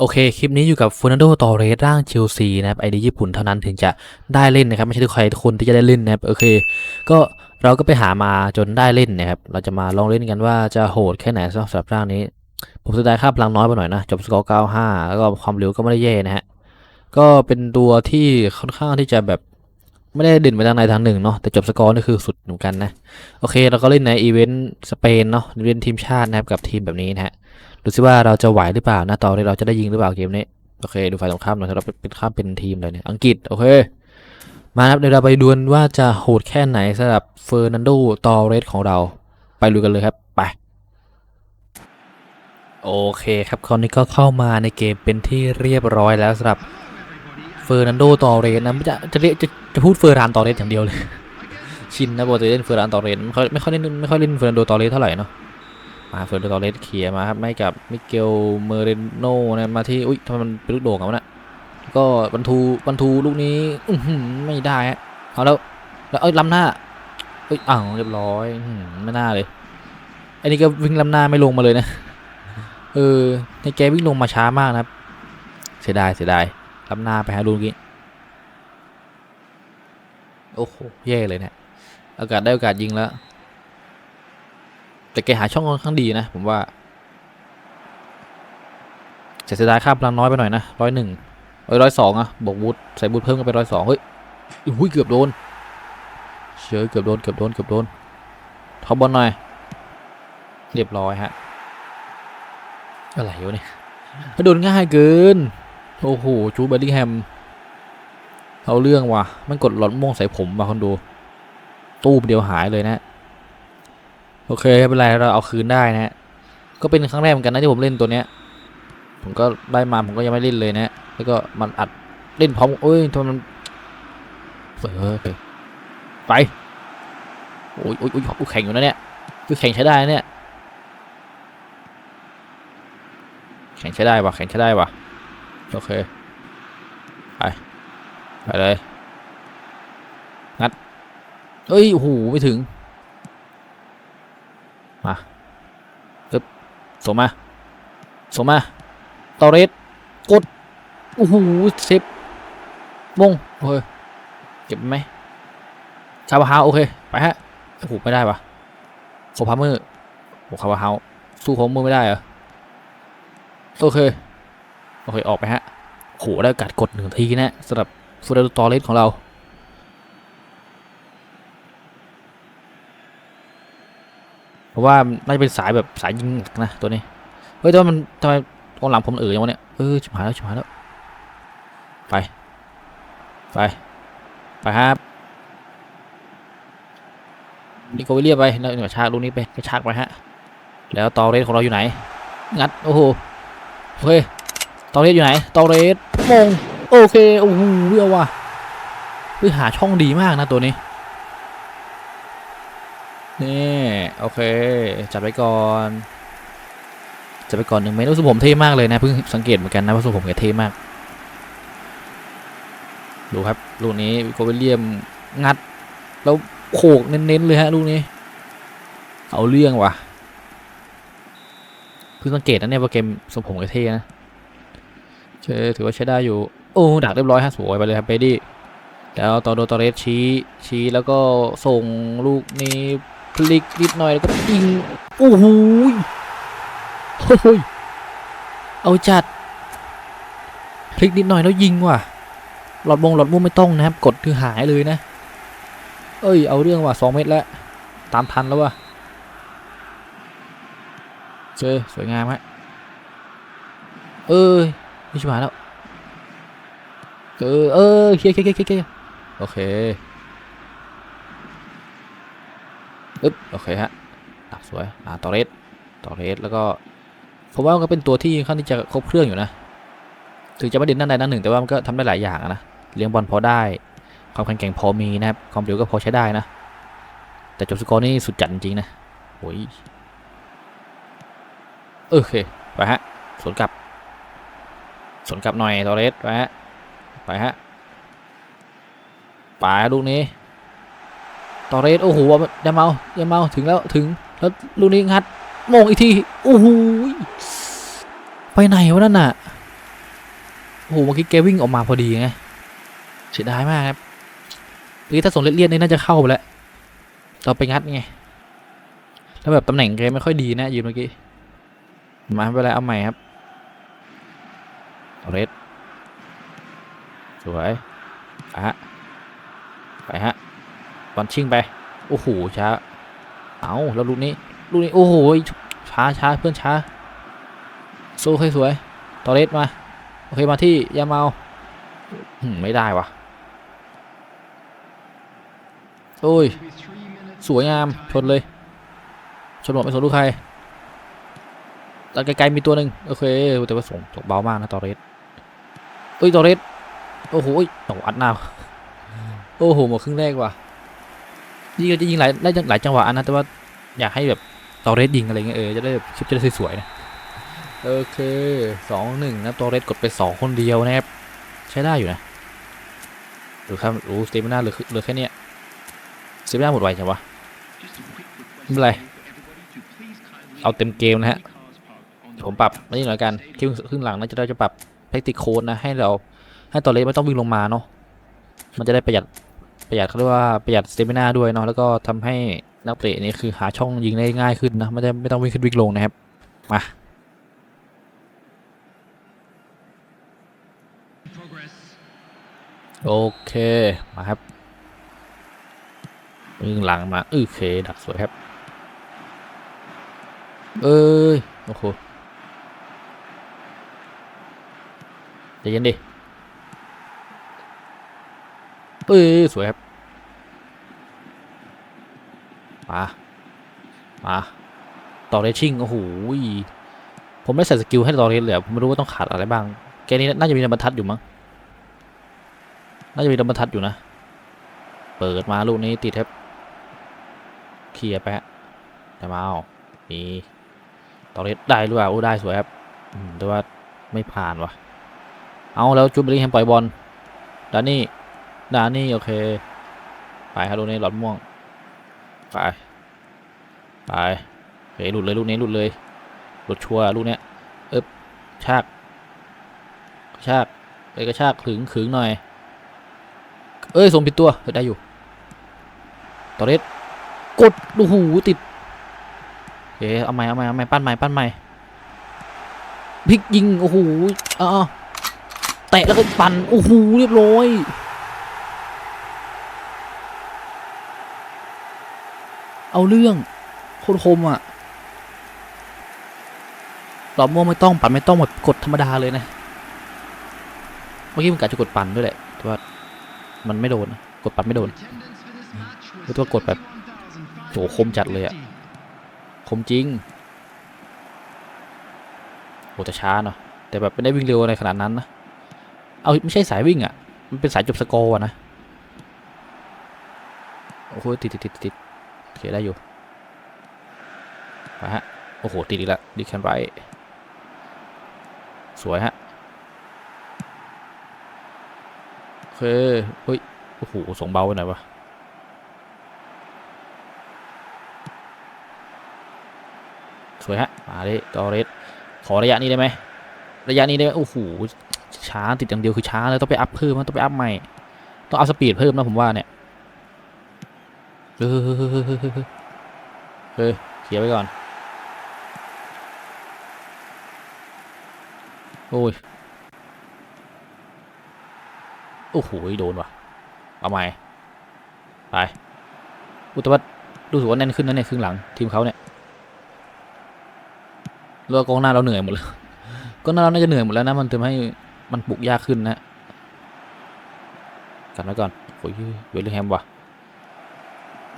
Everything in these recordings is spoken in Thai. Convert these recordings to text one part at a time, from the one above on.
โอเค คลิปนี้อยู่กับฟูนันโดตอเรสร่างเชลซีนะครับ ไอเดียญี่ปุ่นเท่านั้นถึงจะได้เล่นนะครับ ไม่ใช่ทุกใครทุกคนที่จะได้เล่นนะครับ โอเค ก็เราก็ไปหามาจนได้เล่นนะครับ เราจะมาลองเล่นกันว่าจะโหดแค่ไหนสำหรับร่างนี้ ผมสุดท้ายค่าพลังน้อยไปหน่อยนะ จบสกอร์ 95 แล้วก็ความเร็วก็ไม่ได้แย่นะฮะ ก็เป็นตัวที่ค่อนข้างที่จะแบบไม่ได้เด่นไปทางใดทางหนึ่งเนาะแต่จบสกอร์นี่คือสุดเหมือนกันนะ โอเค เราก็เล่นในอีเวนต์สเปนเนาะอีเวนทีมชาตินะครับกับทีมแบบนี้นะฮะ ดูซิว่าเราจะไหวหรือเปล่านะตอนนี้เราจะได้ยิงหรือเปล่าเกมนี้โอเค ดูฝ่ายตรงข้ามหน่อยถ้าเราเป็นข้ามเป็นทีมเลยเนี่ยอังกฤษโอเค มาครับเดี๋ยวเราไปดูนว่าจะโหดแค่ไหนสำหรับเฟอร์นันโดตอเรสของเราไปดูกันเลยครับไปโอเคครับคราวนี้ก็เข้ามาในเกมเป็นที่เรียบร้อยแล้วสำหรับเฟอร์นันโดตอเรสนะไม่จะจะเรียกจะจะพูดเฟอร์รานตอเรสอย่างเดียวเลยชินนะปกติเล่นเฟอร์รานตอเรสไม่ค่อยไม่ค่อยเล่นไม่ค่อยเล่นเฟอร์นันโดตอเรสเท่าไหร่เนาะ มาเฟอร์นันโดตอเรสเคลียมาครับไม่กับมิเกลเมเรโนนะมาที่อุ้ยทำไมมันเป็นลูกโด่งอะวะน่ะก็บรรทูบรรทูลูกนี้อืไม่ได้ฮะเอาแล้วแล้วเอ้ยล้ำหน้าเอ้ยอ้าวเรียบร้อยอืไม่น่าเลยอันนี้ก็วิ่งล้ำหน้าไม่ลงมาเลยนะเออในแกวิ่งลงมาช้ามากนะครับ เสียดายเสียดายล้ำหน้าไปฮะลูกนี้โอ้โหแย่เลยเนี่ยโอกาสได้โอกาสยิงแล้ว แต่แกหาช่องค่อนข้างดีนะ ผมว่าแต่เสียดายค่าพลังน้อยไปหน่อยนะร้อยหนึ่งเอ้ยร้อยสองอะบวกบูทใส่บูทเพิ่มก็เป็นร้อยสองเฮ้ยอุ้ยเกือบโดนเชื่อเกือบโดนเกือบโดนเกือบโดนท็อปบอลหน่อย เรียบร้อยฮะอะไรวะเนี่ยโดนง่ายเกิน โอ้โหจูเบอร์ลิงแฮมเอาเรื่องว่ะ มันกดหลอดม่วงใส่ผมมาคนดู ตู้เดียวหายเลยนะ โอเคไม่เป็นไรเราเอาคืนได้นะฮะก็เป็นครั้งแรกเหมือนกันนะที่ผมเล่นตัวเนี้ย ผมก็ได้มาผมก็ยังไม่เล่นเลยนะ แล้วก็มันอัดเล่นพร้อมเอ้ยทำไมมันเออไปโอ้ยโอ้ยโอ้ยกูแข่งอยู่นะเนี่ยคือแข่งใช้ได้เนี่ยแข่งใช้ได้ปะแข่งใช้ได้ปะโอเคไปไปเลยงัดเอ้ยโอ้โหไม่ถึง มาปึ๊บส่งมาส่งมาตอเรสกดโอ้โหเซฟมงโอเคเก็บไหมคาบาฮาโอเคไปฮะโอ้โหไม่ได้ปะโคพาเมอโอ้คาบาฮาสู้โคพาเมอไม่ได้เหรอโอเคโอเคออกไปฮะโหได้กาสกดหนึ่งทีนะสำหรับฟูเดาตอเรสของเรา เพราะว่าน่าจะเป็นสายแบบสายยิงนะตัวนี้เฮ้ยแต่ว่ามันทำไมกองหลังผมเอ๋อยังวะเนี่ยเออชิบหายแล้วชิบหายแล้วไปไปไปครับนี่ก็วิเลียมไปแล้วกระชากลูกนี้ไปกระชากไปฮะแล้วตอเรสของเราอยู่ไหน งัดโอ้โหโอเคตอเรสอยู่ไหนตอเรสมงโอเคโอ้โหเอาว่ะเฮ้ยหาช่องดีมากนะตัวนี้ นี่ โอเค จัดไปก่อนจัดไปก่อนหนึ่งเมตรรู้สึกผมเท่มากเลยนะเพิ่งสังเกตเหมือนกันนะว่าสึกผมแกเท่มาก ดูครับลูกนี้โกเวเลียมงัด แล้วโขกเน้นๆเลยฮะลูกนี้ เอาเรื่องว่ะเพิ่งสังเกตนะเนี่ยว่าเกมทรงผมแกเท่นะเชถือว่าใช้ได้อยู่ โอ้ดักเรียบร้อยฮะสวยไปเลยครับเบดี้แล้วตอโดตอเรสชี้ชี้แล้วก็ส่งลูกนี้ พลิกนิดหน่อยแล้วก็ยิงโอ้โหยโอ้ยเอาจัดพลิกนิดหน่อยแล้วยิงว่ะหลอดวงหลอดม่วงไม่ต้องนะครับ กดคือหายเลยนะ เอ้ย เอาเรื่องว่ะสองเมตรแล้ว ตามทันแล้วว่ะเจอสวยงามฮะเอ้ยไม่ชิบหายแล้วเออเออเคลียร์เคลียร์เคลียร์เคลียร์โอเค อึ๊บโอเคฮะอะสวยอ่าตอเรสตอเรสแล้วก็ผมว่ามันก็เป็นตัวที่ค่อนข้าที่จะครบเครื่องอยู่นะ ถึงจะไม่เด่นด้านใดด้านหนึ่ง แต่ว่ามันก็ทำได้หลายอย่างนะ เลี้ยงบอลพอได้ ความแข็งแกร่งพอมีนะครับ ความเร็วก็พอใช้ได้นะ แต่จบสกอร์นี่สุดจัดจริงๆนะโอ้ยโอเค ไปฮะ สวนกลับ สวนกลับหน่อยตอเรสไปฮะ ไปฮะ ไปลูกนี้ ตอเรสโอ้โหยาเมายาเมาถึงแล้วถึงแล้วลูกนี้งัดมงอีกทีโอ้โหไปไหนวะนั่นน่ะโอ้โหเมื่อกี้แกวิ่งออกมาพอดีไงเสียดายมากครับเมื่ถ้าส่งเลียดๆนี่น่าจะเข้าไปแล้วเราไปงัดไงแล้วแบบตำแหน่งแกไม่ค่อยดีนะยืนเมื่อกี้มาไม่เป็นไรเอาใหม่ครับเอเรสสวยไปฮะไปฮะ บอลชิงไป โอ้โห ช้า เอาแล้วลูกนี้ ลูกนี้ โอ้โห ช้าช้าเพื่อนช้าโซ่ให้สวย ตอเรสมา โอเค มาที่ยาเมาอืมไม่ได้วะโอ้ย สวยงาม ชนเลย ชนหมดไม่สนลูกใครแตอนไกลๆมีตัวหนึ่งโอเค แต่ว่าส่งส่งเบามากนะตอเรสเอ้ยตอเรสโอ้โหโอ้อัดหน้า โอ้โห หมดครึ่งแรกว่ะ ยิงจะยิงหลายได้หลายจังหวะนะแต่ว่าอยากให้แบบตอเรสยิงอะไรเงี้ยเออจะได้แบบคลิปจะได้สวยๆนะโอเคสองหนึ่งนะตัวเรดกดไปสองคนเดียวนะครับใช้ได้อยู่นะหรือครับรู้สเตมิน่าเหลือหลือแค่เนี้ยสเตมิน่าหมดไวจังวะไม่เป็นไรเอาเต็มเกมนะฮะผมปรับไม่นี่หน่อยกันครึ่งครึ่งหลังนะจะเราจะปรับแพคติโค้ดนะให้เราให้ตัวเรดไม่ต้องวิ่งลงมาเนาะมันจะได้ประหยัด ประหยัดเขาเรียกว่าประหยัดสเตมิน่าด้วยเนาะแล้วก็ทำให้นักเตะนี่คือหาช่องยิงได้ง่ายขึ้นนะไม่ได้ไม่ต้องวิ่งขึ้นวิ่งลงนะครับมาโอเคมาครับวิ่งหลังมาโอเคดักสวยครับ เอ้ยโอ้โหใจเย็นดิ เอ้ยสวยครับ มา มา ต่อเรชิ่งโอ้โหผมไม่ใส่สกิลให้ต่อเรชเลยผมไม่รู้ว่าต้องขาดอะไรบ้าง แกนี้น่าจะมีบรรทัดอยู่มั้ง น่าจะมีดมบรรทัดอยู่นะ เปิดมาลูกนี้ติดครับ เคลียร์ไปะแต่มาเอานี่ตอเรสได้หรือเปล่าโอ้ได้สวยครับแต่ว่าไม่ผ่านวะเอาแล้วจูบอรี่แฮมปล่อยบอลดานี่ ดานี่ โอเค ไปครับลูกนี้หลอดม่วง ไป ไปเฮ้ยหลุดเลยลูกนี้หลุดเลย หลุดชัวร์ลูกเนี้ยเอ๊บชากชากไปกระชากขึงขึงหน่อย เอ้ยส่งผิดตัวได้อยู่ตอเรสกดโอ้โหติดเอ๊เอาใหม่เอาใหม่เอาใหม่ปั้นใหม่ปั้นใหม่พลิกยิงโอ้โหอ่าแตะแล้วก็ปั่นโอ้โหเรียบร้อย เอาเรื่องโคตรคมอะหลอดม่วงไม่ต้องปั่นไม่ต้องหมดกดธรรมดาเลยนะ เมื่อกี้มันกะจะกดปั่นด้วยแหละ แต่ว่ามันไม่โดน กดปัดไม่โดนคือตัวกดแบบโหคมจัดเลยอะคมจริงโหแต่ช้าเนาะ แต่แบบไม่ได้วิ่งเร็วอะไรขนาดนั้นนะ เอาไม่ใช่สายวิ่งอะมันเป็นสายจบสกอร์นะ โอ้โหติดติดติดติด เคได้อยู่ไปฮะ โอ้โห ติดอีกแล้วดีแคนไรสวยฮะ โอเค เฮ้ย โอ้โห ส่งเบาไปหน่อยวะสวยฮะ มาดิตอเรสขอระยะนี้ได้ไหม ระยะนี้ได้ไหมโอ้โห ช้าติดอย่างเดียวคือช้าเลยต้องไปอัพเพิ่มต้องไปอัพใหม่ ต้องเอาสปีดเพิ่มนะผมว่าเนี่ย เออเฮ้ยเคลียไว้ก่อน โอ้ย โอ้โห โดนว่ะ เอาใหม่ ไป อุตวัดรู้สึกว่าแน่นขึ้นนะเนี่ยครึ่งหลัง ทีมเขาเนี่ยเรือกองหน้าเราเหนื่อยหมดเลยกองหน้าเราน่าจะเหนื่อยหมดแล้วนะ มันทำให้มันปลุกยากขึ้นนะ กันไว้ก่อน โอ้ยเวลแฮมว่ะ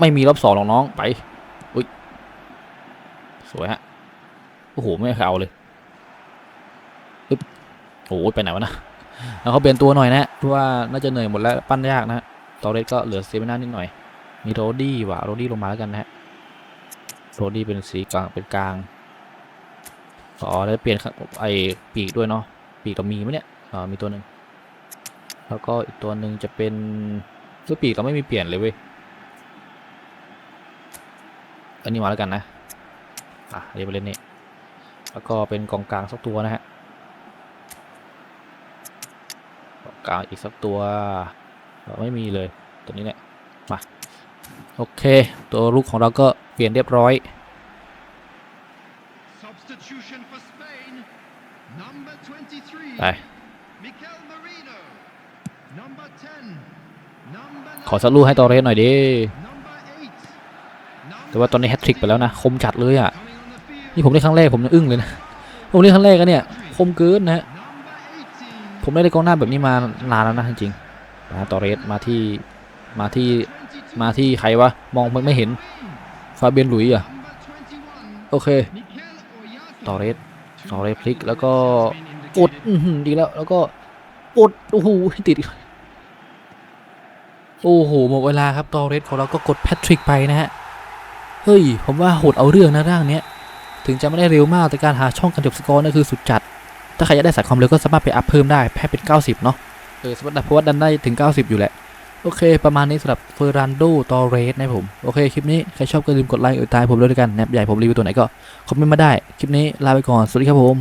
ไม่มีรอบสองหรอกน้องไปอุ้ยสวยฮะโอ้โหไม่เคยเอาเลยอึ๊บโอ้ยไปไหนวะนะแล้วเขาเปลี่ยนตัวหน่อยนะเพราะว่าน่าจะเหนื่อยหมดแล้วปั้นยากนะฮะตอเรสก็เหลือเซมิน่านิดหน่อย มีโรดี้ว่ะโรดี้ลงมาแล้วกันนะฮะโรดี้เป็นสีกลางเป็นกลางอ๋อแล้วเปลี่ยนไอปีกด้วยเนาะปีกเรามีไหมเนี่ยอ๋อมีตัวหนึ่งแล้วก็อีกตัวหนึ่งจะเป็นตัวปีกเราไม่มีเปลี่ยนเลยเว้ย อันนี้มาแล้วกันนะ อะเดี๋ยวไปเล่นนี่ แล้วก็เป็นกองกลางสักตัวนะฮะกลางอีกสักตัว ไม่มีเลย ตัวนี้แหละ มา โอเค ตัวลูกของเราก็เปลี่ยนเรียบร้อย Substitution for Spain. Number 23. ไป Mikel Merino. Number 10. Number ขอสักลูกให้ตอเรสหน่อยดิ Number 8. แต่ว่าตอนนี้แฮตทริกไปแล้วนะ คมจัดเลยอะ นี่ผมได้ครั้งแรกผมยังอึ้งเลยนะ ผมได้ครั้งแรกกันเนี่ย คมเกินนะฮะ ผมไม่ได้กองหน้าแบบนี้มานานแล้วนะจริงๆนะตอเรสมาที่มาที่มาที่ใครวะ มองไม่เห็น ฟาเบียนหลุยอะ โอเค ตอเรสตอเรสพลิกแล้วก็กดดีแล้ว แล้วก็กดโอ้โหติดโอ้โหหมดเวลาครับตอเรสของเราก็กดแพทริกไปนะฮะ เฮ้ย ผมว่าโหดเอาเรื่องนะร่างเนี้ย ถึงจะไม่ได้เร็วมากแต่การหาช่องการจบสกอร์นั่นคือสุดจัด ถ้าใครอยากได้สายความเร็วก็สามารถไปอัพเพิ่มได้แพ้เป็น 90 เนาะ เออสมมติเพราะว่าดันได้ถึง 90 อยู่แหละ โอเค ประมาณนี้สำหรับเฟอร์รันโดตอเรสนะผม โอเค คลิปนี้ ใครชอบก็ลืมกดไลค์กดติดตามผมด้วยด้วยกันแนบใหญ่ผมรีวิวตัวไหนก็คอมเมนต์มาได้ คลิปนี้ลาไปก่อน สวัสดีครับผม